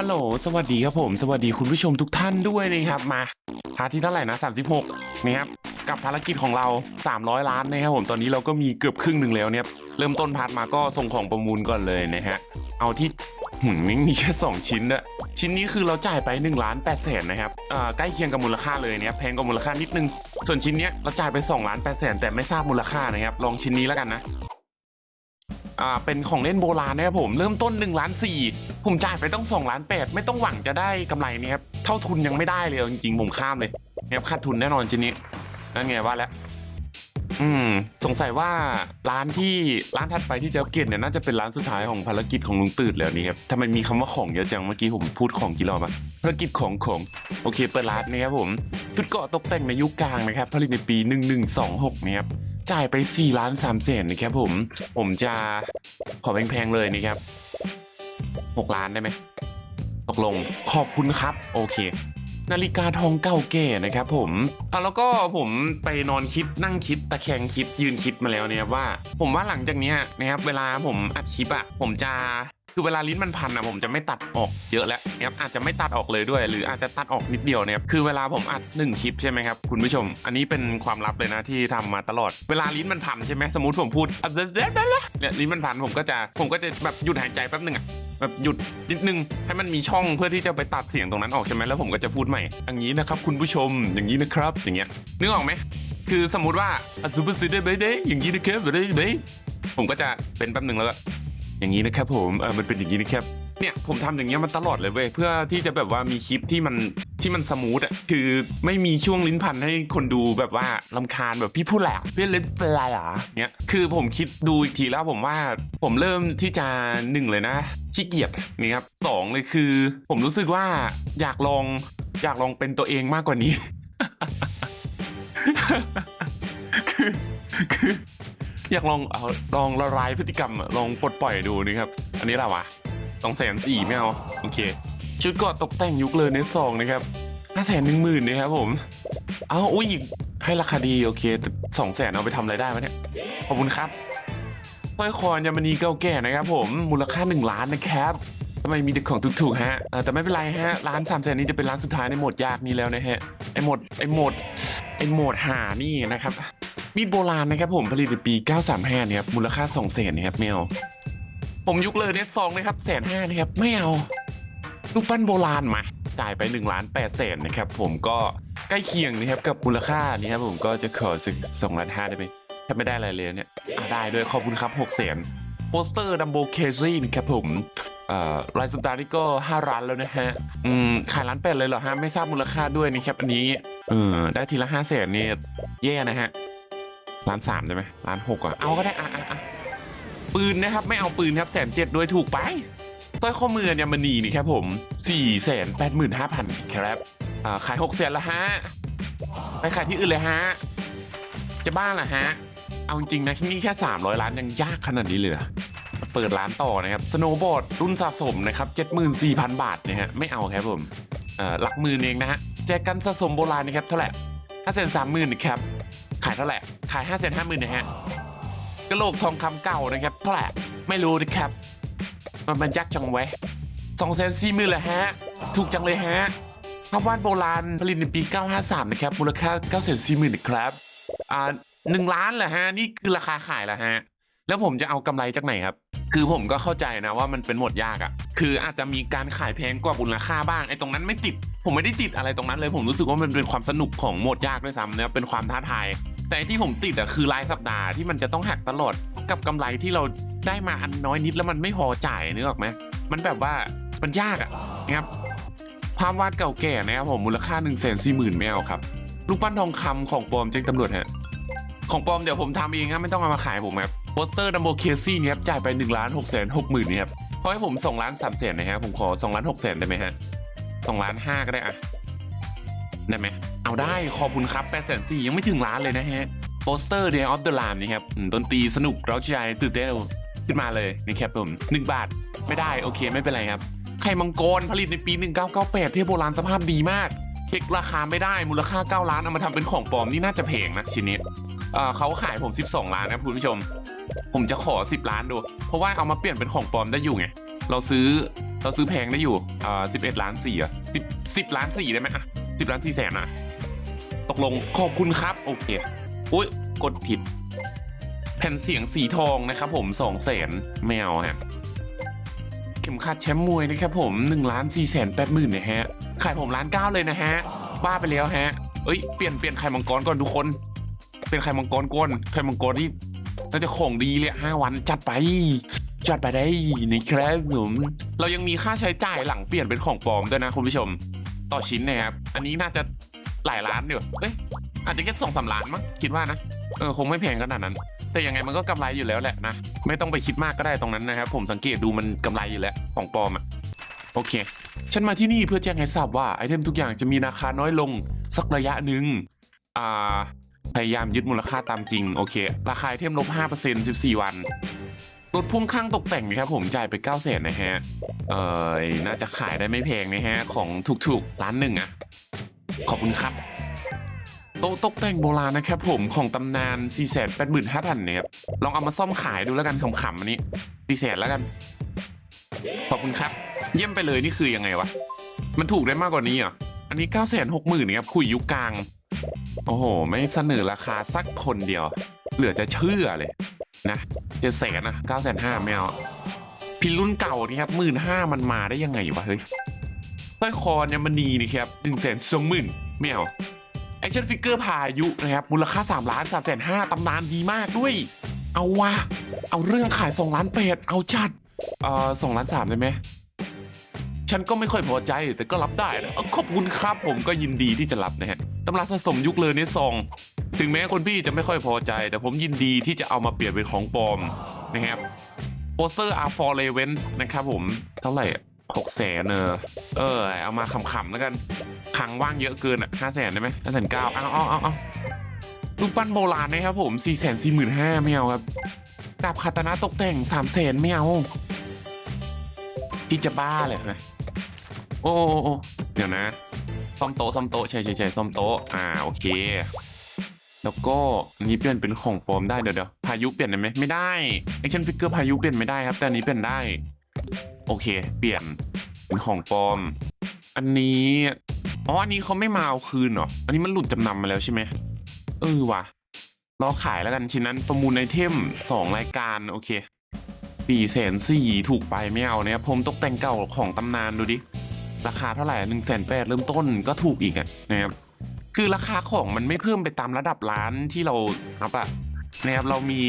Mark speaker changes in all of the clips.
Speaker 1: ฮัลโหล สวัสดีครับผม สวัสดีคุณผู้ชมทุกท่านด้วยนะครับ มาพาร์ทที่เท่าไหร่นะ 36นะครับ กับภารกิจของเรา 300 ล้านนะครับผม ตอนนี้เราก็มีเกือบครึ่งหนึ่งแล้วเนี่ย เริ่มต้นพาร์ทมาก็ส่งของประมูลก่อนเลยนะฮะ เอาที่หืมมีแค่2ชิ้นอะชิ้นนี้คือเราจ่ายไป1ล้าน8แสนนะครับอ่าใกล้เคียงกับมูลค่าเลยเนี่ยแพงกว่ามูลค่านิดนึง ส่วนชิ้นเนี้ยเราจ่ายไป2ล้าน8แสนแต่ไม่ทราบมูลค่านะครับ ลองชิ้นนี้แล้วกันนะ อ่าเป็นของเล่นโบราณนะครับผมเริ่มต้น1ล้านสี่ผมจ่ายไปต้อง2ล้านแปดไม่ต้องหวังจะได้กำไรเนี่ยครับเท่าทุนยังไม่ได้เลยจริงๆผมข้ามเลยเนี่ยขาดทุนแน่นอนชิ้นนี้นั่นไงว่าแล้วอืมสงสัยว่าร้านที่ร้านถัดไปที่จะเก็บเนี่ยน่าจะเป็นร้านสุดท้ายของภารกิจของลุงตืดแล้วนี่ครับทำไมมีคำว่าของเยอะจังเมื่อกี้ผมพูดของกี่รอบอะภารกิจของของโอเคเปิดร้านนะครับผมชุดเกาะตกแต่งในยุคกลางนะครับผลิตในปี 1126นะครับ จ่ายไป4ล้าน3แสนนะครับผม ผมจะขอแพงๆเลยนะครับ6ล้านได้ไหมตกลงขอบคุณครับ โอเค นาฬิกาทองเก่าแก่นะครับผมอะแล้วก็ผมไปนอนคิดนั่งคิดตะแคงคิดยืนคิดมาแล้วเนี่ยว่า ผมว่าหลังจากเนี้ยนะครับเวลาผมอัดคลิปอะผมจะ คือเวลาลิ้นมันพันอะผมจะไม่ตัดออกเยอะแล้วนะครับอาจจะไม่ตัดออกเลยด้วย หรืออาจจะตัดออกนิดเดียวนะครับคือเวลาผมอัดหนึ่งคลิปใช่ไหมครับคุณผู้ชม อันนี้เป็นความลับเลยนะที่ทำมาตลอดเวลาลิ้นมันพันใช่ไหมสมมติผมพูดอะเนี่ยลิ้นมันพันผมก็จะผมก็จะแบบหยุดหายใจแป๊บหนึ่งอะแบบหยุดนิดนึงให้มันมีช่องเพื่อที่จะไปตัดเสียงตรงนั้นออกใช่ไหมแล้วผมก็จะพูดใหม่อย่างนี้นะครับคุณผู้ชมอย่างนี้นะครับ อย่างเงี้ยนึกออกไหมคือสมมติว่าซูเปอร์ซีเดย์เบย์เดย์อย่างนี้นะครับเบย์เดย์ผมก็จะเป็นแป๊บหนึ่งแล้วก็ อย่างนี้นะครับผมเออมันเป็นอย่างนี้นะครับเนี่ยผมทำอย่างเงี้ยมันตลอดเลยเว้ยเพื่อที่จะแบบว่ามีคลิปที่มันที่มันสมูทอะคือไม่มีช่วงลิ้นพันให้คนดูแบบว่าลำคาญแบบพี่พูดแหละพี่เล่นเป็นไรอะเนี้ยคือผมคิดดูอีกทีแล้วผมว่าผมเริ่มที่จะหนึ่งเลยนะขี้เกียจนี่ครับสองเลยคือ ผมรู้สึกว่าอยากลองอยากลองเป็นตัวเองมากกว่านี้คือคือ อยากลองเอาลองละลายพฤติกรรมอะลองปลดปล่อยดูนี่ครับ อันนี้แหละวะสองแสนสี่ไม่เอาโอเค ชุดเกราะตกแต่งยุคเลยในซองนะครับห้าแสนหนึ่งหมื่นนะครับผม เอาอุ้ยให้ราคาดีโอเคสองแสนเอาไปทำอะไรได้วะเนี่ย ขอบคุณครับสร้อยคอยามณีเก่าแก่นะครับผม มูลค่าหนึ่งล้านนะครับทำไมมีแต่ของถูกๆฮะเอ่อแต่ไม่เป็นไรฮะ ร้านสามแสนนี้จะเป็นร้านสุดท้ายในโหมดยากนี้แล้วนะฮะ ไอโหมดไอโหมดไอโหมดหานี่นะครับ มีดโบราณนะครับผมผลิตในปี 935เนี่ยครับมูลค่า2แสนนะครับไม่เอาผมยุคเลยเนี่ยซองนะครับแสนห้านะครับไม่เอารูปปั้นโบราณมาจ่ายไป1ล้าน8แสนนะครับผมก็ใกล้เคียงนะครับกับมูลค่านี่ครับผมก็จะขอสึกสองล้านห้าได้ไหมถ้าไม่ได้อะไรเลยเนี่ยได้ด้วยขอบคุณครับ6แสนโปสเตอร์ดัมโบเคซี่นะครับผมรายสัปดาห์นี้ก็5ล้านแล้วนะฮะ อืม ขายล้านแปดเลยเหรอฮะ ไม่ทราบมูลค่าด้วยนะครับอันนี้ เออ ได้ทีละห้าแสนนี่แย่นะฮะ ล้านสามได้ไหมล้านหกอะเอาก็ได้อะอะอะปืนนะครับไม่เอาปืนครับแสนเจ็ดด้วยถูกไปสร้อยข้อมือเนี่ยมันนีนี่ครับผมสี่แสนแปดหมื่นห้าพันครับอ่าขายหกแสนละฮะไปขายที่อื่นเลยฮะจะบ้าเหรอฮะเอาจริงๆนะที่นี่แค่300ล้านยังยากขนาดนี้เลยเหรอเปิดร้านต่อนะครับสโนว์บอร์ดรุ่นสะสมนะครับ74,000บาทนะฮะไม่เอาครับผมเอ่อหลักหมื่นเองนะฮะแจกันสะสมโบราณนะครับเท่าไหร่ห้าแสนสามหมื่นครับ ขายเท่าไหร่ขายห้าแสนห้าหมื่นนะฮะกระโหลกทองคำเก่านะครับเท่าไหร่ไม่รู้นะครับ มันมันยักษ์จังไว้สองแสนสี่หมื่นเลยฮะ ถูกจังเลยฮะภาพวาดโบราณผลิตในปี 953 นะครับ มูลค่า9แสนสี่หมื่นนะครับ อ่าหนึ่งล้านเหรอฮะ นี่คือราคาขายเหรอฮะ แล้วผมจะเอากำไรจากไหนครับ คือผมก็เข้าใจนะว่ามันเป็นหมดยากอะ่ะ คืออาจจะมีการขายแพงกว่ามูลค่าบ้างไอ้ตรงนั้นไม่ติด ผมไม่ได้ติดอะไรตรงนั้นเลย ผมรู้สึกว่ามันเป็นความสนุกของหมดยากด้วยซ้ำเนี่ยเป็นความท้าทาย แต่ที่ผมติดอะคือรายสัปดาห์ที่มันจะต้องหักตลอดกับกำไรที่เราได้มาอันน้อยนิดแล้วมันไม่พอจ่ายนึกออกไหมมันแบบว่ามันยากอะนะครับภาพวาดเก่าแก่นะครับผมมูลค่า1นึ่งแสนสี่หมื่นไม่เอาครับรูปปั้นทองคำของปลอมแจ้งตำรวจฮะของปลอมเดี๋ยวผมทำเองครับไม่ต้องเอามาขายผมครับ โปสเตอร์ดัมโบเคซี่เนี่ยครับจ่ายไป1นึ่งล้านหกแสนหกหมื่นนี่ครับเพราะให้ผม2ล้านสามแสนนะฮะผมขอ2ล้านหกแสนได้ไหมฮะสองล้านห้าก็ได้อะได้ไหมเอาได้ขอบคุณครับ8ปดแสนสี่ยังไม่ถึงล้านเลยนะฮะโปสเตอร์ Day of the Lamb นี่ครับดนตรีสนุกเราใจตื่นเต้นขึ้นมาเลยนี่ครับผมหนึ่งบาทไม่ได้โอเคไม่เป็นไรครับไข่มังกรผลิตในปี 1998 เทพโบราณสภาพดีมาก เช็คราคาไม่ได้มูลค่า 9 ล้านเอามาทำเป็นของปลอมนี่น่าจะแพงนะชิ้นนี้ เขาขายผม 12 ล้านครับคุณผู้ชม ผมจะขอ 10 ล้านดู เพราะว่าเอามาเปลี่ยนเป็นของปลอมได้อยู่ไง เราซื้อเราซื้อแพงได้อยู่อ่าสิบเอ็ดล้านสี่อะสิบสิบล้านสี่ได้ไหมอะสิบล้านสี่แสนอะ ตกลงขอบคุณครับ โอเคอุ้ยกดผิด แผ่นเสียงสีทองนะครับผมสองแสนแมวฮะเข็มขัดแชมป์มวยนะครับผม1นึ่งล้านสี่แสนแปดหมื่นนะฮะ ขายผมล้านเก้าเลยนะฮะบ้าไปแล้วฮะเอ้ยเปลี่ยนเปลี่ยนไข่มังกรก่อนทุกคน เป็นไข่มังกรก่อนไข่มังกรที่น่าจะของดีเลยห้าวันจัดไป จัดไปได้นะครับผมเรายังมีค่าใช้จ่ายหลังเปลี่ยนเป็นของปลอมด้วยนะคุณผู้ชม ต่อชิ้นนะครับ อันนี้น่าจะหลายล้านอยู่เอ้ยอาจจะแค่สองสามล้านมั้งคิดว่านะเออคงไม่แพงขนาดนั้น แต่ยังไงมันก็กำไรอยู่แล้วแหละนะไม่ต้องไปคิดมากก็ได้ตรงนั้นนะครับผมสังเกตดูมันกำไรอยู่แล้วของปลอมอะโอเค ฉันมาที่นี่เพื่อแจ้งให้ทราบว่าไอเทมทุกอย่างจะมีราคาน้อยลงสักระยะหนึ่งอ่า พยายามยึดมูลค่าตามจริง โอเค ราคาไอเทมลบ5% 14 วันรถพ่วงข้างตกแต่งนะครับผมจ่ายไป9 0 0 0 0นนะฮะ เอ่อ น่าจะขายได้ไม่แพงนะฮะ ของถูกๆร้านหนึ่งอะขอบคุณครับ โต๊ะตกแต่งโบราณนะครับผมของตำนาน 4 8 5 0 0 0เนี่ยครับ ลองเอามาซ่อมขายดูแล้วกันขำๆอันนี้4แสนแล้วกัน ขอบคุณครับ เยี่ยมไปเลยนี่คือยังไงวะ มันถูกได้มากกว่านี้เหรอ อันนี้9 6 0 0 0 0ครับคุยยุคกลาง โอ้โห ไม่เสนอราคาสักคนเดียว เหลือจะเชื่อเลยนะเจ็ดแสนนะเก้าแสนห้าไม่เอาพินรุ่นเก่านี่ครับหมื่นห้ามันมาได้ยังไงวะเฮ้ยสร้อยคอเนี่ยมันดีนี่ครับหนึ่งแสนสองหมื่นไม่เอาแอคชั่นฟิกเกอร์พายุนะครับ มูลค่า3ล้าน3แสนห้าตำนานดีมากด้วย เอาวะเอาเรื่องขาย2ล้านเป็ดเอาจัดเอ่อสองล้านสามได้ไหม ฉันก็ไม่ค่อยพอใจแต่ก็รับได้นะขอบคุณครับผมก็ยินดีที่จะรับนะฮะตำราสะสมยุคเลยในซอง ถึงแม้คนพี่จะไม่ค่อยพอใจ แต่ผมยินดีที่จะเอามาเปลี่ยนเป็นของปลอมนะครับโปสเตอร์ R for r a v e n นะครับผมเท่าไหร่หกแสนเออเออ เอามาขำๆแล้วกันขังว่างเยอะเกินอะห้าแสนได้ไหมห้าแสนเก้าเอาเอาเอาเอารูปปั้นโบราณนะครับผมสี่แสนสี่หมื่นห้าไม่เอาครับดาบคาตานะตกแต่งสามแสนไม่เอาพี่จะบ้าเลยนะ อ้โอ้โอ้เดี๋ยวนะซ่อมโต๊ะซ่อมโต๊ะใช่ใช่ใช่ซ่อมโต๊ะอ่าโอเค แล้วก็อันนี้เปลี่ยนเป็นของปลอมได้เดี๋ยวเดี๋ยวพายุเปลี่ยนได้ไหมไม่ได้แอคชั่นฟิกเกอร์พายุเปลี่ยนไม่ได้ครับ แต่อันนี้เปลี่ยนได้ โอเค เปลี่ยนเป็นของปลอม อันนี้อ๋ออันนี้เขาไม่มาเอาคืนเหรออันนี้มันหลุดจำนำมาแล้วใช่ไหมเออว่ะรอขายแล้วกันชิ้นนั้นประมูลไอเทมสองรายการโอเคสี่แสนสี่ถูกไปไม่เอาเนี่ยผมตกแต่งเก่าของตำนานดูดิ ราคาเท่าไหร่หนึ่งแสนแปดเริ่มต้นก็ถูกอีกอะนะครับคือราคาของมันไม่เพิ่มไปตามระดับร้านที่เราอัพอะนะครับเรามี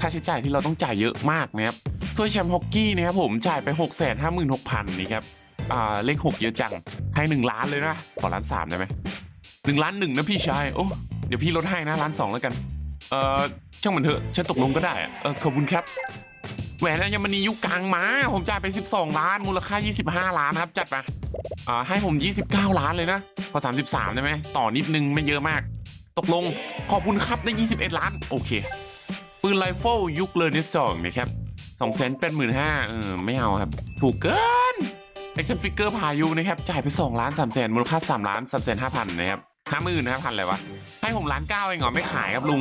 Speaker 1: ค่าใช้จ่ายที่เราต้องจ่ายเยอะมากนะครับถ้วยแชมป์ฮอกกี้นะครับผมจ่ายไปหกแสนห้าหมื่นหกพันนี่ครับอ่าเลขหกเยอะจังให้หนึ่งล้านเลยนะขอล้านสามได้ไหมหนึ่งล้านหนึ่งนะพี่ชายโอ้เดี๋ยวพี่ลดให้นะล้านสองแล้วกัน เออช่างมันเถอะฉันตกลงก็ได้อะเออขอบคุณครับ แหวนอัญมณียุคกลางมา ผมจ่ายไป 12 ล้าน มูลค่า 25 ล้านครับ จัดมาอ่าให้ผม 29 ล้านเลยนะ พอ 33 ได้ไหม ต่อนิดนึงไม่เยอะมาก ตกลง ขอบคุณครับได้ 21 ล้าน โอเค ปืนไรเฟิลยุคเลนิสองนะครับสองแสนเป็นหมื่นห้าเออ ไม่เอาครับ ถูกเกินแอคชั่นฟิกเกอร์พายุนะครับ จ่ายไป2ล้าน3แสนมูลค่า 3 ล้าน3แสนห้าพันนะครับห้าหมื่นห้าพันอะไรวะ ให้ผมล้านเก้าเองเหรอไม่ขายครับลุง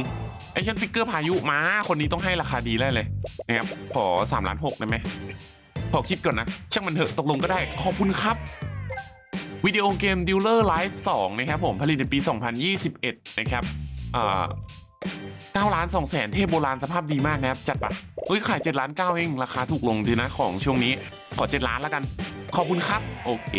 Speaker 1: แอชั่นฟิกเกอร์พายุมา คนนี้ต้องให้ราคาดีแน่เลยนะครับขอ3ล้านหกได้ไหมขอคิดก่อนนะ ช่างมันเถอะตกลงก็ได้ ขอบคุณครับ วิดีโอเกม Dealer Live 2นะครับผม ผลิตในปี 2021 นะครับอ่าล้าน2แสนเทพโบราณสภาพดีมากนะครับ จัดปะเฮ้ยขาย7ล้าน9เอง ราคาถูกลงดีนะของช่วงนี้ ขอ7ล้านแล้วกัน ขอบคุณครับ โอเค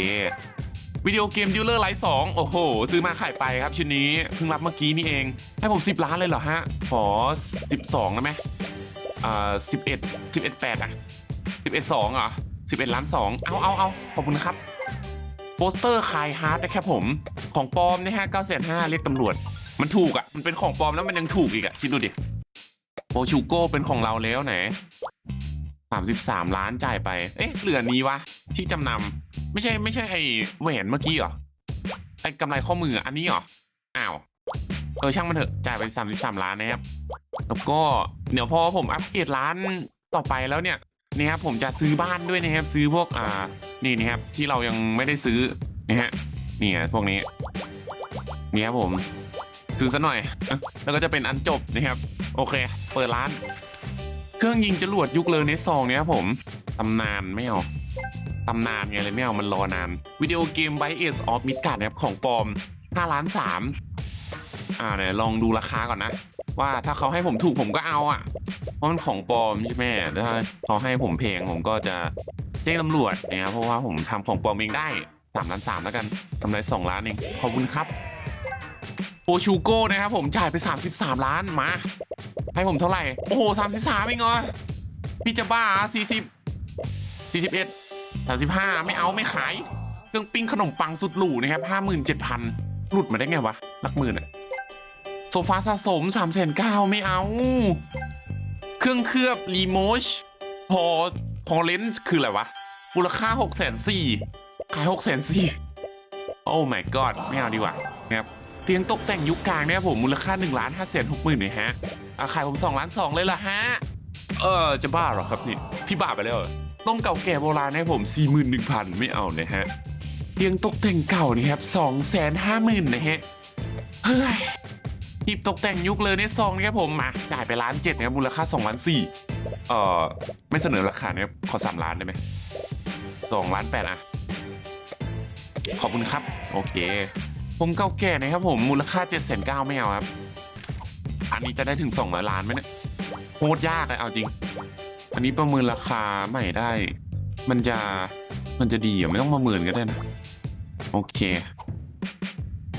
Speaker 1: วิดีโอเกม Dealer Live 2โอ้โห ซื้อมาขายไปครับชิ้นนี้เพิ่งรับเมื่อกี้นี่เอง ให้ผม 10 ล้านเลยเหรอฮะ ขอ 12ได้ไหมอ่า11 11 8อะ11 2เหรอ11ล้าน2เอาเอาเอาขอบคุณครับ โปสเตอร์คายฮาร์ดนะครับผม ของปลอมนะฮะ9 5 0 0เรียกตำรวจ มันถูกอะ มันเป็นของปลอมแล้วมันยังถูกอีกอะ คิดดูดิโปชูโก้เป็นของเราแล้วไหน 33 ล้านจ่ายไป เอ๊ะ เหลือนี้วะ ที่จำนำ ไม่ใช่ไม่ใช่ไอแหวนเมื่อกี้เหรอ ไอกำไรข้อมืออันนี้เหรอ อ้าว เออช่างมันเถอะ จ่ายไป 33 ล้านนะครับ แล้วก็เดี๋ยวพอผมอัปเกรดร้านต่อไปแล้วเนี่ยนี่ครับผมจะซื้อบ้านด้วยนะครับ ซื้อพวกอ่า นี่นะครับที่เรายังไม่ได้ซื้อนะฮะ นี่พวกนี้ นี่ครับผม ซื้อซะหน่อย แล้วก็จะเป็นอันจบนะครับ โอเค เปิดร้าน เครื่องยิงจรวดยุคเลอเนสซองเนี่ยครับผมตำนานไม่เอาตำนานไงเลยไม่เอามันรอนาน วิดีโอเกมไบเอสออฟมิดการ์ดนะครับของปลอม5ล้าน3อ่าเนี่ยลองดูราคาก่อนนะ ว่าถ้าเขาให้ผมถูกผมก็เอาอะ เพราะมันของปลอมใช่ไหมถ้าเขาให้ผมเพลงผมก็จะแจ้งตำรวจนะครับเพราะว่าผมทำของปลอมเองได้สามล้านสามแล้วกันกำไรสองล้านเองขอบคุณครับโอชูโก้นะครับผมจ่ายไป 33 ล้านมา ให้ผมเท่าไหร่ โอ้โห33เองเหรอพี่จะบ้า40 41 35ไม่เอาไม่ขาย เครื่องปิ้งขนมปังสุดหรูนะครับ57,000หลุดมาได้ไงวะหลักหมื่นอะโซฟาสะสม3 9 0 0ไม่เอา เครื่องเคลือบรีโมชพอพอเลนส์คืออะไรวะมูลค่า6 4 0 0 0ขาย6 4 0 0 0โอ้ my god ไม่เอาดีกว่านะครับ เตียงตกแต่งยุคกลางเนี่ยผมมูลค่า1ล้าน5แสน6หมื่นเลยฮะอะขายผม2ล้าน2เลยล่ะฮะ เออจะบ้าเหรอครับนี่ พี่บ้าไปแล้วเต้องเก่าแก่โบราณให้ผม 41,000 ไม่เอานะฮะเตียงตกแต่งเก่านี่ครับ2 5 0 0 0 0นะฮะ เฮ้ยหีบตกแต่งยุคเลยในซองนี่ครับผมมาจ่ายไปล้านเจ็ดนะครับมูลค่า2ล้านสี่เอ่อ ไม่เสนอราคาเนี่ยขอสามล้านได้ไหมสองล้านแปดอะขอบคุณครับ โอเค ผมเก่าแก่นะครับผมมูลค่าเจ็ดแสนเก้าไม่เอาครับ อันนี้จะได้ถึงสองล้านไหมเนี่ยโคตรยากเลยเอาจริง อันนี้ประเมินราคาใหม่ได้ มันจะมันจะดีอะไม่ต้องประเมินก็ได้นะ โอเค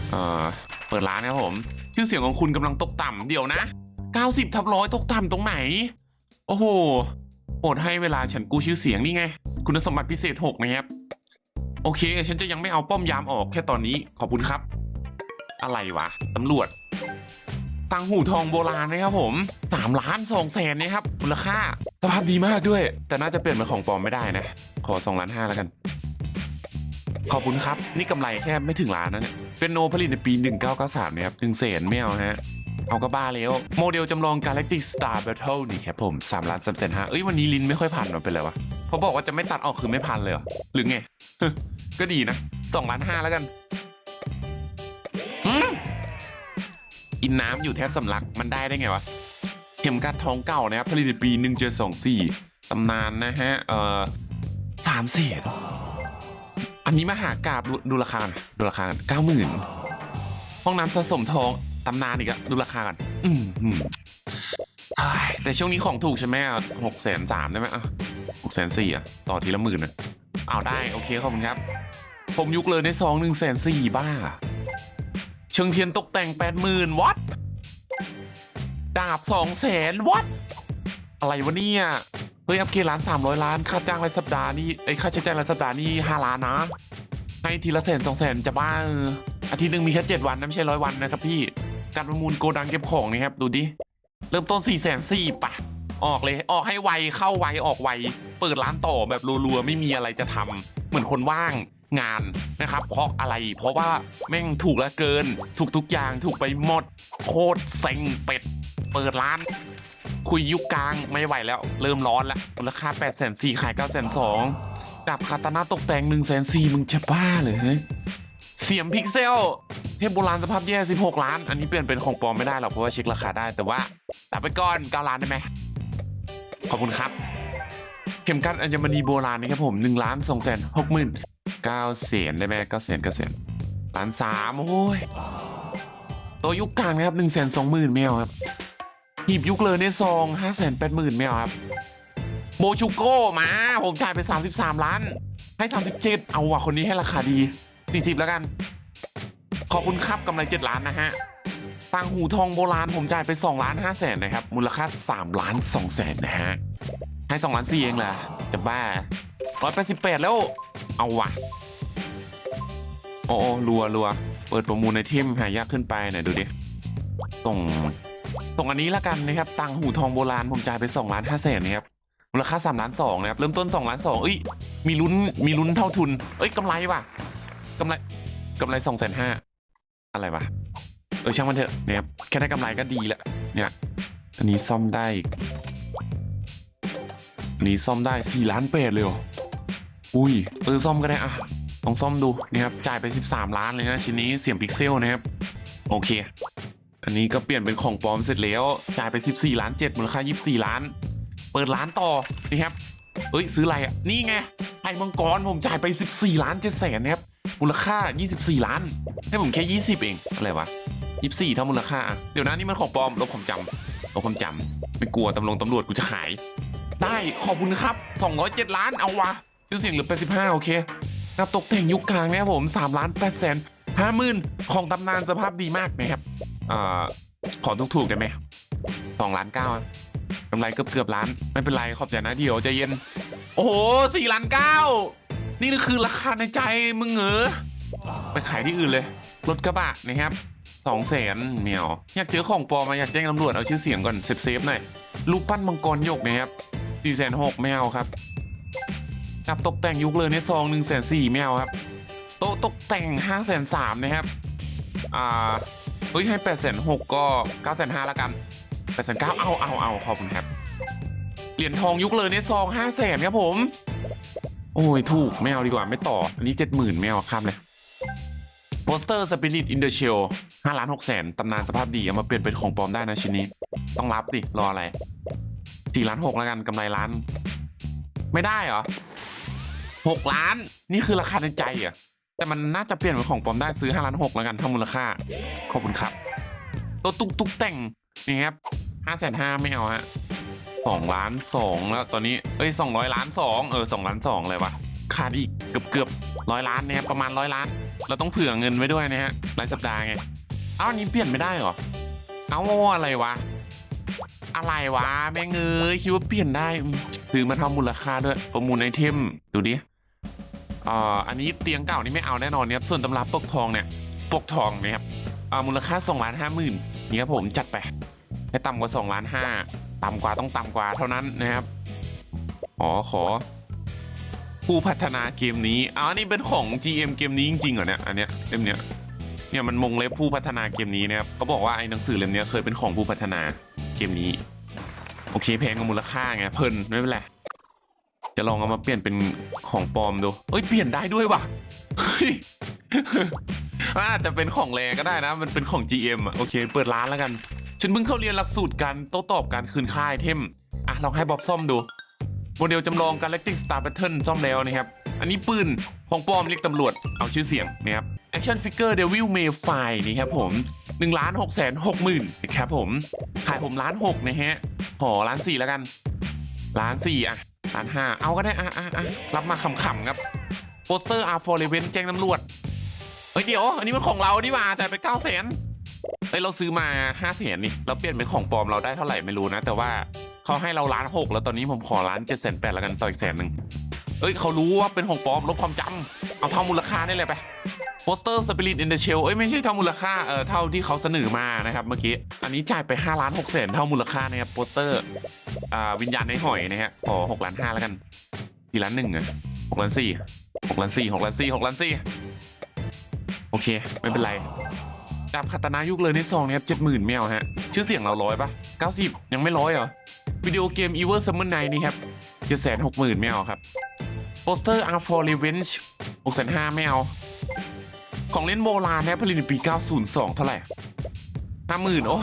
Speaker 1: เอ่อ เปิดร้านนะครับผม ชื่อเสียงของคุณกำลังตกต่ำเดี๋ยวนะ 90ทับร้อยตกต่ำตรงไหน โอ้โหโปรดให้เวลาฉันกู้ชื่อเสียงนี่ไง คุณสมบัติพิเศษ 6 นะครับ โอเค ฉันจะยังไม่เอาป้อมยามออกแค่ตอนนี้ขอบคุณครับ อะไรวะตำรวจตังหูทองโบราณนะครับผม3ล้าน2แสนนะครับมูลค่าสภาพดีมากด้วย แต่น่าจะเปลี่ยนเป็นของปลอมไม่ได้นะ ขอ2ล้าน5แล้วกัน ขอบคุณครับ นี่กำไรแค่ไม่ถึงล้านนะเนี่ยเป็นโนผลิตในปี 1993นะครับถึงเศษไม่เอาฮะเอาก็บ้าแล้ว โมเดลจำลอง Galactic Star Battle นี่ครับผม3ล้าน3แสนห้าเอ้ยวันนี้ลินไม่ค่อยพันมันเป็นไรวะ เพราบอกว่าจะไม่ตัดออกคือไม่พันเลยเหรอหรือไง ก็ดีนะ2ล้านห้าแล้วกันหืมกินน้ำอยู่แทบสำลักมันได้ได้ไงวะเข็มกัดทองเก่านะครับผลิตในปี 1724ตำนานนะฮะ เอ่อสามเศษอันนี้มหากราบดูราคาก่อนดูราคากันเก้าหมื่นห้องน้ำสะสมทองตำนานอีกอะดูราคากันอืมอืมแต่ช่วงนี้ของถูกใช่ไหมหกแสนสามได้ไหมอะ หกแสนสี่อะต่อทีละหมื่นอะเอาได้ โอเคขอบคุณครับ ผมยุคเลยในซองหนึ่งแสนสี่บ้า เชิงเทียนตกแต่งแปดหมื่นวัดดาบสองแสนวัดอะไรวะเนี่ยเฮ้ยอัพเกรดล้านสามร้อยล้าน ค่าจ้างรายสัปดาห์นี่ไอ้ยค่าใช้จ่ายรายสัปดาห์นี่ห้าล้านนะ ให้ทีละแสนสองแสนจะบ้าเอออาทิตย์หนึ่งมีแค่เจ็ดวันนะไม่ใช่ร้อยวันนะครับพี่ การประมูลโกดังเก็บของนี่ครับ ดูดิ เริ่มต้นสี่แสนสี่ปะ ออกเลยออกให้ไวเข้าไวออกไวเปิดร้านต่อแบบรัวๆไม่มีอะไรจะทำเหมือนคนว่างงานนะครับ เพราะอะไรเพราะว่าแม่งถูกละเกิน ถูกทุกอย่างถูกไปหมดโคตรเซ็งเป็ด เปิดร้าน คุยยุคกลางไม่ไหวแล้ว เริ่มร้อนแล้วมูลค่า8ปดแสนสี่ขาย9ก้าแสนสองดับคาตานาตกแต่ง1นึ่งแสนสี่มึงจะบ้าเลยเฮ้ยเสียมพิกเซลเทพโบราณสภาพแย่16 ล้าน อันนี้เปลี่ยนเป็นของปลอมไม่ได้หรอกเพราะว่าเช็คราคาได้แต่ว่าตัดไปก่อน9ล้านได้ไหม ขอบคุณครับ เข็มกัดอัญมณีโบราณนะครับผม1ล้าน2แสน6หมื่น9แสนได้ไหม9แสน9แสนล้านสามโอ้ยตัวยุคกลางนะครับ1แสน2หมื่นไม่เอาครับหีบยุคเลยในซองห้าแสนแปดหมื่นไม่เอาครับโมชูโก้มาผมจ่ายไปสามสิบสามล้าน ให้สามสิบเจ็ดเอาว่ะคนนี้ให้ราคาดีสี่สิบแล้วกัน ขอบคุณครับกำไรเจ็ดล้านนะฮะ ตังหูทองโบราณผมจ่ายไปสองล้านห้าแสนนะครับ มูลค่าสามล้านสองแสนนะฮะ ให้สองล้านสี่เองแหละจะบ้าร้อยแปดสิบแปดแล้ว เอาว่ะโอ้รัวรัวเปิดประมูลในทีมหายากขึ้นไปหน่อยดูดิส่งส่งอันนี้ละกันนะครับ ตังหูทองโบราณผมจ่ายไป2ล้านห้าแสนนะครับมูลค่า3ล้าน2นะครับ เริ่มต้น2ล้าน2เอ้ยมีลุ้นมีลุ้นเท่าทุน เอ้ยกำไรว่ะกำไรกำไร2แสนห้าอะไรวะ เออช่างมันเถอะเนี่ยแค่ได้กำไรก็ดีแล้วเนี่ยอันนี้ซ่อมได้อันนี้ซ่อมได้4ล้านแปดเลยเหรออุ้ยเออซ่อมก็ได้อะลองซ่อมดูนะครับจ่ายไป 13 ล้านเลยนะชิ้นนี้เสียงพิกเซลนะครับโอเค อันนี้ก็เปลี่ยนเป็นของปลอมเสร็จแล้วจ่ายไป 14 ล้าน7มูลค่า 24 ล้าน เปิดร้านต่อนี่ครับเฮ้ยซื้ออะไรอะนี่ไงไอ้มังกรผมจ่ายไป 14 ล้าน7แสนนะครับมูลค่า 24 ล้าน ให้ผมแค่ 20 เองอะไรวะ 24เท่ามูลค่า เดี๋ยวนะนี่มันของปลอมลบความจำลบความจำไม่กลัวตำรวจตำรวจกูจะขาย ได้ขอบคุณครับ207 ล้านเอาวะชื่อเสียงเหลือ85โอเคครับตกแต่งยุคกลางนะครับผม3ล้าน8แสนห้าหมื่นของตำนานสภาพดีมากนะครับอ่าขอถูกๆได้ไหมสองล้านเก้ากำไรเกือบเกือบล้าน ไม่เป็นไรขอบใจนะเดี๋ยวใจเย็น โอ้โหสี่ล้านเก้านี่คือราคาในใจมึงเหรอไปขายที่อื่นเลย รถกระบะนะครับ สองแสนเมียว อยากเจอของปลอมมาอยากแจ้งตำรวจเอาชื่อเสียงก่อนเซฟเซฟๆหน่อยรูปปั้นมังกรยกนะครับสี่แสนหกไม่เอาครับกับตกแต่งยุคเลยในซองหนึ่งแสนสี่ไม่เอาครับ โต๊ะตกแต่งห้าแสนสามนะครับ อ่า เฮ้ยให้แปดแสนหกก็เก้าแสนห้าละกันแปดแสนเก้าเอาเอาเอาขอบคุณครับ เหรียญทองยุคเลยในซองห้าแสนครับผม โอ้ยถูกไม่เอาดีกว่าไม่ต่อ อันนี้เจ็ดหมื่นไม่เอาข้ามเลย โปสเตอร์สปิริตอินเดอะเชลห้าล้านหกแสนตำนานสภาพดีเอามาเปลี่ยนเป็นของปลอมได้นะชิ้นนี้ ต้องรับสิ รออะไรสี่ล้านหกแล้วกันกำไรล้าน ไม่ได้เหรอหกล้าน นี่คือราคาในใจอะ แต่มันน่าจะเปลี่ยนเป็นของปลอมได้ซื้อห้าล้านหกแล้วกันเท่ามูลค่า ขอบคุณครับตัวตุกตุกแต่งนี่ครับห้าแสนห้าไม่เอาฮะสองล้านสองแล้วตอนนี้ เอ้ยสองร้อยล้านสองเออสองล้านสองเลยวะ ขาดอีกเกือบเกือบร้อยล้านเนี่ยประมาณร้อยล้าน เราต้องเผื่อเงินไว้ด้วยนะฮะรายสัปดาห์ไง เอ้าอันนี้เปลี่ยนไม่ได้เหรอ เอ้าอะไรวะ อะไรวะแม่งเอ้ยคิดว่าเปลี่ยนได้อือมาท่ามูลค่าด้วยประมูลไอเทมดูดิอ่าอันนี้เตียงเก่านี่ไม่เอาแน่นอนนะครับส่วนตำราปกทองเนี่ยปกทองนะครับอ่ามูลค่า2ล้านห้าหมื่นนี่ครับผมจัดไปให้ต่ำกว่า2ล้านห้าต่ำกว่าต้องต่ำกว่าเท่านั้นนะครับอ๋อขอ ผู้พัฒนาเกมนี้อ๋อนี่เป็นของ GM เกมนี้จริงๆเหรอเนี่ย อันเนี้ยเล่มเนี้ย เนี่ยมันมงเล็บผู้พัฒนาเกมนี้นะครับเขาบอกว่าไอ้หนังสือเล่มเนี้ยเคยเป็นของผู้พัฒนาเกมนี้ โอเคแพงกว่ามูลค่าไงเพลินไม่เป็นไร จะลองเอามาเปลี่ยนเป็นของปลอมดูเฮ้ยเปลี่ยนได้ด้วยว่ะเฮ้ยอาจจะเป็นของแรก็ได้นะ มันเป็นของ GM อะโอเค เปิดร้านแล้วกัน ฉันเพิ่งเข้าเรียนหลักสูตรการโต้ตอบการคืนค่าไอเทมอะลองให้บ๊อบซ่อมดู โมเดลจำลอง Galactic Star Pattern ซ่อมแล้วนะครับ อันนี้ปืนของปลอมเรียกตำรวจเอาชื่อเสียงนะครับ Action Figure Devil May Fly นี่ครับผม1ล้าน6แสน6หมื่นนะครับผม ขายผมล้านหกนะฮะขอล้านสี่แล้วกันล้านสี่อะล้านห้าเอาก็ได้อะอะอะรับมาขำๆครับโปสเตอร์อาร์ฟอร์เรเวนแจ้งตำรวจเฮ้ยเดี๋ยว อันนี้มันของเราดีว่าจ่ายไปเก้าแสนเฮ้ยเราซื้อมาห้าแสนนี่เราเปลี่ยนเป็นของปลอมเราได้เท่าไหร่ไม่รู้นะ แต่ว่า เขาให้เราล้านหกแล้วตอนนี้ผมขอล้านเจ็ดแสนแปดแล้วกันต่ออีกแสนหนึ่งเอ้ยเขารู้ว่าเป็นของปลอมลบความจำเอาเท่ามูลค่าได้เลยไปโปสเตอร์สปิริตอินเดอะเชลเอ้ยไม่ใช่เท่ามูลค่าเออเท่าที่เขาเสนอมานะครับเมื่อกี้อันนี้จ่ายไป5ล้าน6แสนเท่ามูลค่านะครับโปสเตอร์อ่าวิญญาณในหอยนะฮะขอหกล้านห้าแล้วกันสี่ล้านหนึ่งอะหกล้านสี่หกล้านสี่หกล้านสี่หกล้านสี่โอเค ไม่เป็นไรดาบคาตานายุคเลยในซองนี่ยเจ็ดหมื่นไม่เอาฮะชื่อเสียงเราร้อยปะเก้าสิบยังไม่ร้อยเหรอ วิดีโอเกม e v e r Summer Night นี่ครับเจ็ดแสนหกหมื่นไม่เอาครับ โปสเตอร์ R for Revenge หกแสนห้าไม่เอา ของเล่นโบราณนะผลิตในปี 902 เท่าไหร่ห้าหมื่นโอ้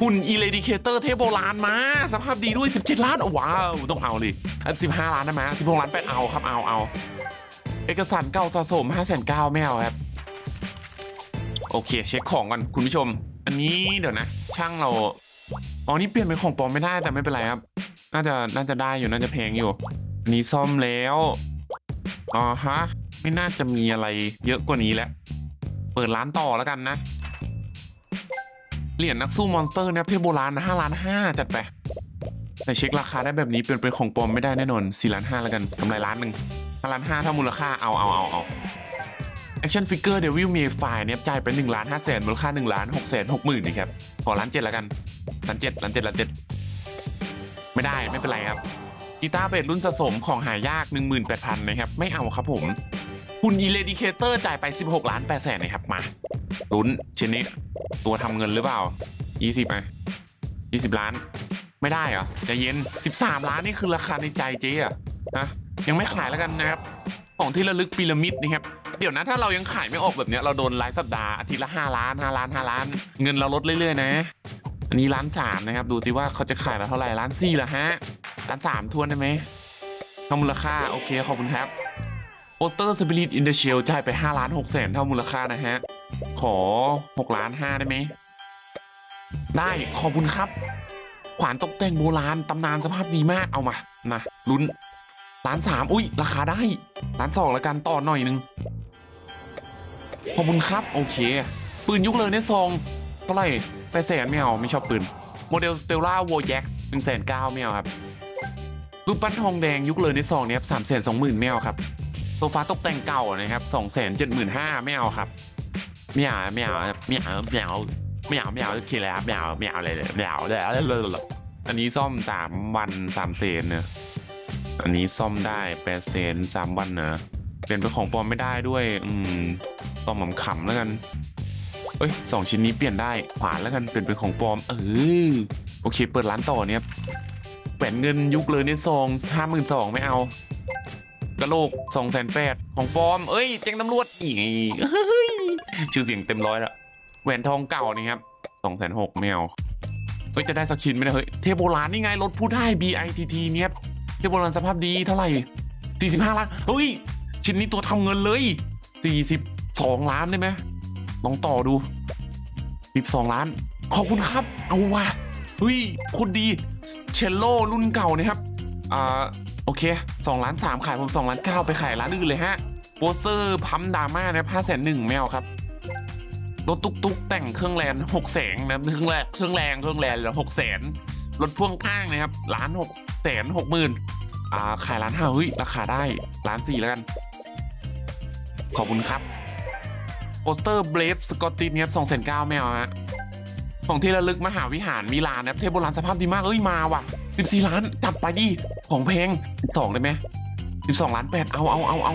Speaker 1: หุ่นอีเลดิเคเตอร์เทพโบราณมา สภาพดีด้วย 17 ล้านโอ้ว้าว ต้องเอาเลยอัน 15 ล้านนะมา16 ล้านแปดเอาครับ เอาเอาเอกสารเก่าสะสม5 9 0 0ไม่เอาครับ โอเค เช็คของกันคุณผู้ชม อันนี้เดี๋ยวนะ ช่างเรา อ๋อนี่เปลี่ยนเป็นของปลอมไม่ได้แต่ไม่เป็นไรครับ น่าจะน่าจะได้อยู่น่าจะแพงอยู่อันนี้ซ่อมแล้วอ๋อฮะไม่น่าจะมีอะไรเยอะกว่านี้แล้ว เปิดร้านต่อแล้วกันนะ เหรียญนักสู้มอนสเตอร์นะครับเทพโบราณนะห้าล้านห้าจัดไปแต่เช็คราคาได้แบบนี้เป็นเป็นของปลอมไม่ได้แน่นอนสี่ล้านห้าแล้วกันกำไรล้านหนึ่งห้าล้านห้าถ้ามูลค่าเอาเอาเอาเอา แอคชั่นฟิกเกอร์เดวิลเมย์ไฟเนี่ยจ่ายไปหนึ่งล้านห้าแสนมูลค่าหนึ่งล้านหกแสนหกหมื่นนี่ครับ ขอล้านเจ็ดแล้วกันล้านเจ็ดล้านเจ็ดล้านเจ็ดไม่ได้ไม่เป็นไรครับกีตาร์เบสรุ่นสะสมของหายาก 18,000นะครับ ไม่เอาครับผมคุณอีเลดิเคเตอร์จ่ายไป 16 ล้าน8แสนนะครับ มาลุ้นชิ้นนี้ตัวทำเงินหรือเปล่า 20ไหม20 ล้าน ไม่ได้เหรอใจเย็น 13 ล้านนี่คือราคาในใจเจ๊อะนะยังไม่ขายแล้วกันนะครับ ของที่ระลึกพีระมิดนะครับ เดี๋ยวนะถ้าเรายังขายไม่ออกแบบเนี้ยเราโดนรายสัปดาห์อาทิตย์ละ5ล้าน5ล้าน5ล้าน เงินเราลดเรื่อยๆนะ อันนี้ล้านสามนะครับ ดูสิว่าเขาจะขายเราเท่าไหร่ล้านสี่ละฮะล้านสามทวนได้ไหมเท่ามูลค่าโอเคขอบคุณครับโอสเตอร์สปิริตอินเดเชลจ่ายไป5ล้าน6แสนเท่ามูลค่านะฮะ ขอ6ล้าน5ได้ไหม ได้ขอบคุณครับ ขวานตกแต่งโบราณตำนานสภาพดีมากเอามานะลุ้นล้านสามอุ้ย ราคาได้ล้านสองล้วกันต่อหน่อยนึง ขอบคุณครับ โอเค ปืนยุคเลยในซองเท่าไหร่แปดแสนไม่เอาไม่ชอบปืน โมเดลสเตลล่าโวยักหนึ่งแสนเก้าไม่เอาครับรูปปั้นทองแดงยุคเลยในซองเนี้ยสามแสนสองหมื่นไม่เอาครับโซฟาตกแต่งเก่านะครับสองแสนเจ็ดหมื่นห้าไม่เอาครับไม่เอาไม่เอาไม่เอาไม่เอาไม่เอาไม่เอาโอเคแล้วไม่เอาไม่เอาอะไรเลยไม่เอาเลยเลยอันนี้ซ่อมสามวันสามเซนเนอะอันนี้ซ่อมได้แปดเซนสามวันเนอะเปลี่ยนเป็นของปลอมไม่ได้ด้วย อืม ซ่อมขำๆแล้วกัน เอ้ยสองชิ้นนี้เปลี่ยนได้ขวานแล้วกันเปลี่ยนเป็นของปลอม เออโอเค เปิดร้านต่อเนี่ยแหวนเงินยุคเลยในซองห้าหมื่นสองไม่เอากระโหลกสองแสนแปดของปลอม เอ้ยแจ้งตำรวจอีกเฮ้ยชื่อเสียงเต็มร้อยละแหวนทองเก่านี่ครับสองแสนหกไม่เอาเฮ้ยจะได้สักชิ้นไหมเนะเฮ้ยเทโบราณนี่ไงรถพูดได้ BITT เนี่ยเทโบราณสภาพดีเท่าไหร่สี่สิบห้าล้านเฮ้ย ชิ้นนี้ตัวทำเงินเลยสี่ สองล้านได้ไหมลองต่อดูสิบสองล้าน ขอบคุณครับ เอาว่ะเฮ้ยคตรดีเชลโลรุ่นเก่านะครับ อ่า โอเคสองล้านสามขายผมสองล้านเก้าไปขายร้านอื่นเลยฮะ โปสเตอร์พัมดราม่านะห้าแสนหนึ่งแมวครับ รถตุ๊กตุ๊กแต่งเครื่องแรงหกแสนนะเครื่องแรงเครื่องแรงเครื่องแรงแล้วหกแสนรถพ่วงข้างนะครับล้านหกแสนหกหมื่นอ่า ขายล้านห้าเฮ้ยราคาได้ล้านสี่แล้วกัน ขอบคุณครับ โปสเตอร์เบรฟสกอตติสเนี่ยสองแสนเก้าแมวฮะของที่ระลึกมหาวิหารมิลานนะครับเทพโบราณสภาพดีมาก เอ้ย มาว่ะ 14 ล้าน จัดไปดิ ของแพง12ได้ไหม12 ล้านแปดเอาเอาเอาเอา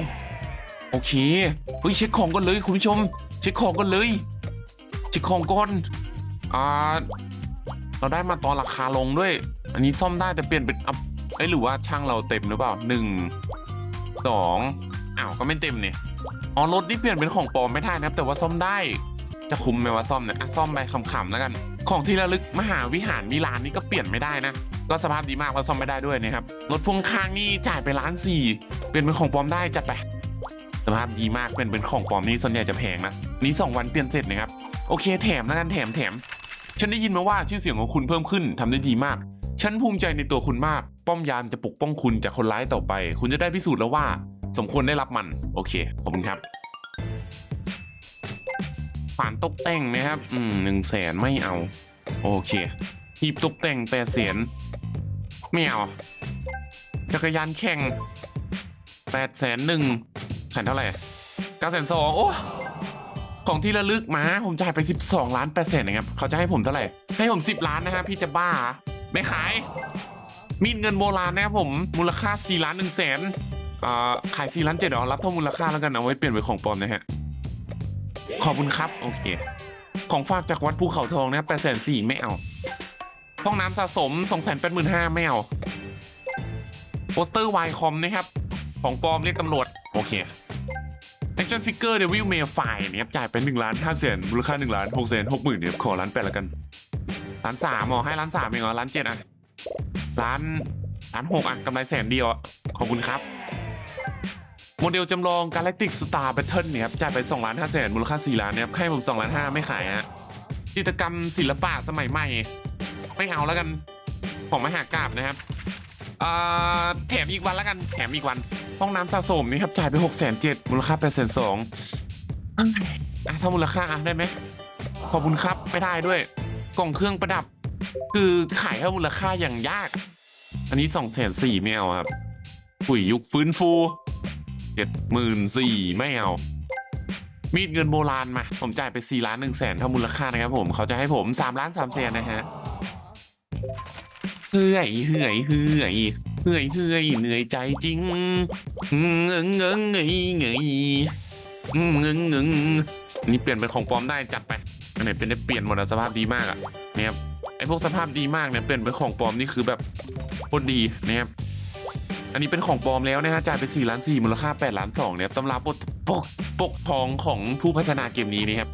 Speaker 1: โอเค เฮ้ย เช็คของกันเลย คุณผู้ชม เช็คของกันเลย เช็คของก่อน อ่า เราได้มาตอนราคาลงด้วย อันนี้ซ่อมได้แต่เปลี่ยนเป็นอัพเอ้หรือว่าช่างเราเต็มหรือเปล่าหนึ่งส อ้าวก็ไม่เต็มเนี่ยอ๋อรถนี่เปลี่ยนเป็นของปลอมไม่ได้นะครับ แต่ว่าซ่อมได้ จะคุ้มไหมว่าซ่อมเนี่ยอะซ่อมไปขำๆแล้วกัน ของที่ระลึกมหาวิหารมิลานนี่ก็เปลี่ยนไม่ได้นะก็สภาพดีมากแล้วซ่อมไม่ได้ด้วยนะครับรถพ่วงข้างนี่จ่ายไปล้านสี่เปลี่ยนเป็นของปลอมได้จัดไปสภาพดีมากเป็นเป็นของปลอมนี่ส่วนใหญ่จะแพงนะนี่สองวันเปลี่ยนเสร็จนะครับโอเคแถมแล้วกันแถมแถม ฉันได้ยินมาว่าชื่อเสียงของคุณเพิ่มขึ้นทำได้ดีมาก ฉันภูมิใจในตัวคุณมาก ป้อมยามจะปกป้องคุณจากคนร้ายต่อไป คุณจะได้พิสูจน์แล้วว่า สมควรได้รับมัน โอเค ขอบคุณครับฝานตกแต่งไหมครับ อืมหนึ่งแสนไม่เอา โอเคหีบตกแต่งแปดแสนไม่เอา จักรยานแข่งแปดแสนหนึ่งขายเท่าไหร่เก้าแสนสองโอ้ของที่ระลึกมาผมจ่ายไปสิบสองล้านแปดแสนนะครับ เขาจะให้ผมเท่าไหร่ ให้ผมสิบล้านนะฮะพี่จะบ้า ไม่ขาย มีดเงินโบราณนะครับผม มูลค่าสี่ล้านหนึ่งแสน อ่าขายสี่ล้านเจ็ดเดี๋ยวรับเท่ามูลค่าแล้วกันเอาไว้เปลี่ยนเป็นของปลอมนะฮะ ขอบคุณครับ โอเค ของฝากจากวัดภูเขาทองนะครับแปดแสนสี่ไม่เอา ห้องน้ำสะสมสองแสนแปดหมื่นห้าไม่เอา โปสเตอร์ไวคอมนะครับ ของปลอมเรียกตำรวจ โอเค Action Figure Devil May Fly เนี่ยครับจ่ายไปหนึ่งล้านห้าแสนมูลค่าหนึ่งล้านหกแสนหกหมื่นเนี่ยขอล้านแปดแล้วกันล้านสามอ๋อให้ล้านสามเองเหรอล้านเจ็ดอะล้านล้านหกอะกำไรแสนเดียวขอบคุณครับ โมเดลจำลอง Galactic Star Battle เนี่ยครับจ่ายไป2ล้าน5แสนมูลค่า 4 ล้านเนี่ยครับให้ผม2ล้าน5ไม่ขายฮะจิตรกรรมศิลปะสมัยใหม่ ไม่เอาแล้วกัน ของมหากราบนะครับอ่าแถมอีกวันแล้วกันแถมอีกวัน ห้องน้ำสะสมนี่ครับจ่ายไป6แสน7มูลค่า8แสน2อะถ้ามูลค่าอะได้ไหมขอบคุณครับไม่ได้ด้วย กล่องเครื่องประดับ คือขายเท่ามูลค่าอย่างยาก อันนี้2แสน4ไม่เอาครับปุ๋ยยุคฟื้นฟู เจ็ดหมื่นสี่ไม่เอา มีดเงินโบราณมา ผมจ่ายไปสี่ล้านหนึ่งแสนเท่ามูลค่านะครับผมเขาจะให้ผมสามล้านสามแสนนะฮะเฮ้ยเฮ้ยเฮ้ยเฮ้ยเฮ้ยเหนื่อยใจจริงเงงเงงเงยเงยเงเงงเงงนี่เปลี่ยนเป็นของปลอมได้จัดไปอันไหนเป็นได้เปลี่ยนหมดอะสภาพดีมากอะเนี่ยครับไอพวกสภาพดีมากเนี่ยเปลี่ยนเป็นของปลอมนี่คือแบบโคตรดีนะครับ อันนี้เป็นของปลอมแล้วนะฮะจ่ายไป4ล้าน4มูลค่า8ล้าน2เนี่ยตำราปกปกปกทองของผู้พัฒนาเกมนี้นะครับ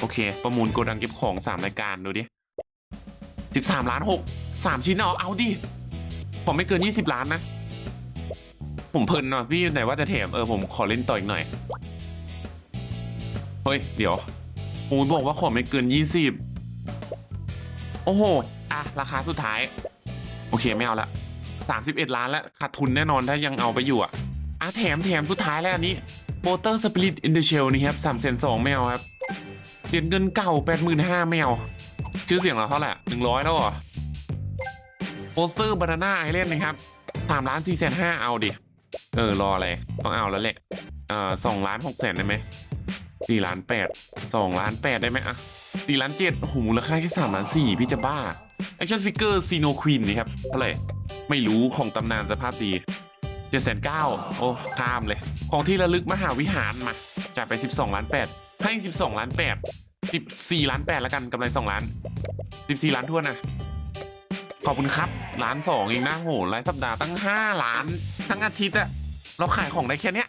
Speaker 1: โอเค ประมูลโกดังเก็บของ 3 รายการดูดิ13ล้าน6 3 ชิ้นเอาเอาดิผมไม่เกิน 20 ล้านนะ ผมเพลินเนาะพี่ไหนว่าจะแถมเออผมขอเล่นต่ออีกหน่อย เฮ้ย เดี๋ยวโอ้ยบอกว่าขอไม่เกินยี่สิบโอ้โห อะ ราคาสุดท้าย โอเคไม่เอาละ สามสิบเอ็ดล้านแล้วขาดทุนแน่นอนถ้ายังเอาไปอยู่อะอะแถมแถมสุดท้ายแล้วอันนี้โปเตอร์สปิริตอินเดเชลนี่ครับสามเซนสองไม่เอาครับเหรียญเงินเก่าแปดหมื่นห้าไม่เอาชื่อเสียงเราเท่าไหร่หนึ่งร้อยแล้วเหรอโปสเตอร์บานาน่าไอเล่นนะครับสามล้านสี่แสนห้าเอาดิ เออ รออะไร ต้องเอาแล้วแหละเอ่อสองล้านหกแสนได้ไหมสี่ล้านแปดสองล้านแปดได้ไหมอะสี่ล้านเจ็ดโอ้โหมูลค่าแค่สามล้านสี่พี่จะบ้า แอคชั่นฟิกเกอร์ซีโนควีนนี่ครับเท่าไหร่ไม่รู้ของตำนานสภาพดีเจ็ดแสนเก้าโอ้ข้ามเลย ของที่ระลึกมหาวิหารมาจ่ายไปสิบสองล้านแปดให้สิบสองล้านแปดสิบสี่ล้านแปดแล้วกันกำไรสองล้านสิบสี่ล้านทั่วนะขอบคุณครับล้านสองเองนะโหรายสัปดาห์ตั้งห้าล้าน ทั้งอาทิตย์อะเราขายของได้แค่เนี้ย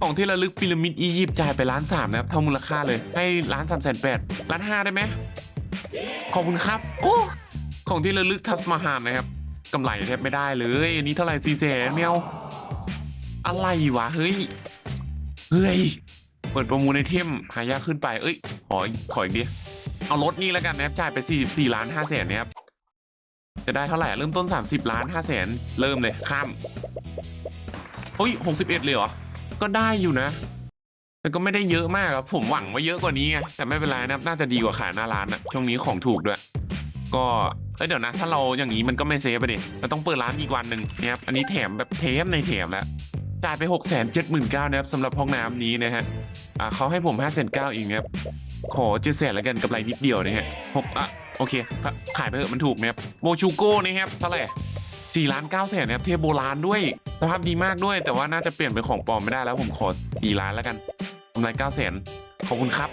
Speaker 1: ของที่ระลึกพีระมิดอียิปต์จ่ายไปล้านสามนะครับเท่ามูลค่าเลยให้ล้านสามแสนแปดล้านห้าได้ไหมขอบคุณครับ โอ้ ของที่ระลึกทัสมาฮานนะครับกำไรแทบไม่ได้เลยอันนี้เท่าไหร่สี่แสนไม่เอาอะไรวะเฮ้ยเฮ้ยเปิดประมูลในเทมหายากขึ้นไป เอ้ย ขอขออีกดิเอารถนี้แล้วกันนะครับจ่ายไปสี่สี่ล้านห้าแสนนะครับจะได้เท่าไหร่เริ่มต้น30ล้าน5แสนเริ่มเลยข้ามเฮ้ย61เอ็ดเลยเหรอ ก็ได้อยู่นะ แต่ก็ไม่ได้เยอะมากครับผมหวังว่าเยอะกว่านี้ไงแต่ไม่เป็นไรนะครับน่าจะดีกว่าขายหน้าร้านอะช่วงนี้ของถูกด้วย ก็เอ้ยเดี๋ยวนะ ถ้าเราอย่างนี้มันก็ไม่เซฟไปดิเราต้องเปิดร้านอีกวันหนึ่งนะครับอันนี้แถมแบบเทมในแถมแล้วจ่ายไป 6 7 9 0 0 0นะครับสำหรับห้องน้ำนี้นะฮะอ่าเขาให้ผม5 9 0 0 0อีกนะครับขอเจ็ดแสนแล้วกันกำไรนิดเดียวนะฮะหกอะโอเคขขายไปเถอะมันถูกนะครับโมชูโก้นะครับเท่าไหร่สี่ล้านเก้าแสนนะครับเทปโบราณด้วยสภาพดีมากด้วย แต่ว่าน่าจะเปลี่ยนเป็นของปลอมไม่ได้แล้วผมขอสี่ล้านแล้วกันกำไรเก้าแสนขอบคุณครับ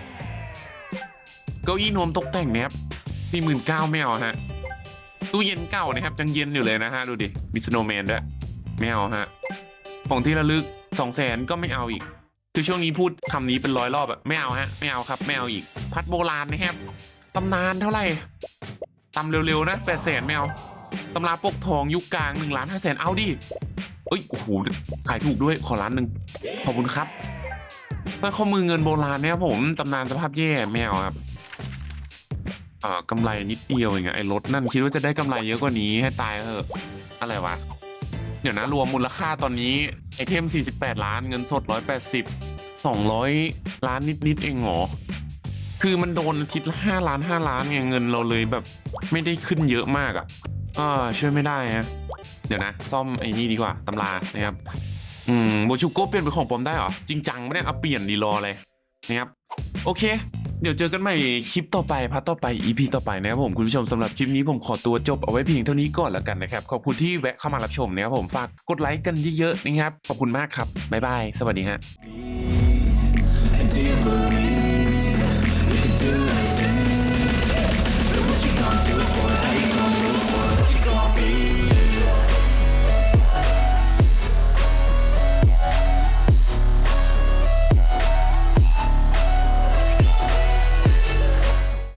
Speaker 1: เก้าอี้นวมตกแต่งนะครับ สี่หมื่นเก้าไม่เอาฮะ ตู้เย็นเก่านะครับยังเย็นอยู่เลยนะฮะ ดูดิมิสโนแมนด้วยไม่เอาฮะ ของที่ระลึกสองแสนก็ไม่เอาอีก คือช่วงนี้พูดคำนี้เป็นร้อยรอบอะไม่เอาฮะ ไม่เอาครับ ไม่เอาอีก พัดโบราณนะครับตำนานเท่าไหร่ตำเร็วๆนะแปดแสนไม่เอาตำราปกทองยุคกลางหนึ่งล้านห้าแสนเอาดิเอ้ยโอ้โหขายถูกด้วยขอล้านหนึ่งขอบคุณครับสร้อยข้อมือเงินโบราณเนี่ยผมตำนานสภาพแย่ไม่เอาครับ เอ่อกำไรนิดเดียวเองอะไอ้รถนั่นคิดว่าจะได้กำไรเยอะกว่านี้ให้ตายเถอะอะไรวะ เดี๋ยวนะรวมมูลค่าตอนนี้ไอเทม 48 ล้านเงินสด 180 200 ล้านนิดๆเองเหรอคือมันโดนอาทิตย์ละ5ล้าน5ล้านไงเงินเราเลยแบบไม่ได้ขึ้นเยอะมากอะ่ะก็ช่วยไม่ได้ฮะเดี๋ยวนะ ซ่อมไอ้นี่ดีกว่าตำรานะครับ อืมโบชูโกเปลี่ยนเป็นของปลอมได้เหรอ จริงจังไม่ได้เอาเปลี่ยนดีรอเลยนะครับ โอเค เดี๋ยวเจอกันใหม่คลิปต่อไปพาร์ทต่อไป EP ต่อไปนะครับผมคุณผู้ชมสำหรับคลิปนี้ผมขอตัวจบเอาไว้เพียงเท่านี้ก่อนแล้วกันนะครับ ขอบคุณที่แวะเข้ามารับชมนะครับผมฝากกดไลค์กันเยอะๆนะครับขอบคุณมากครับบ๊ายบายสวัสดีฮะ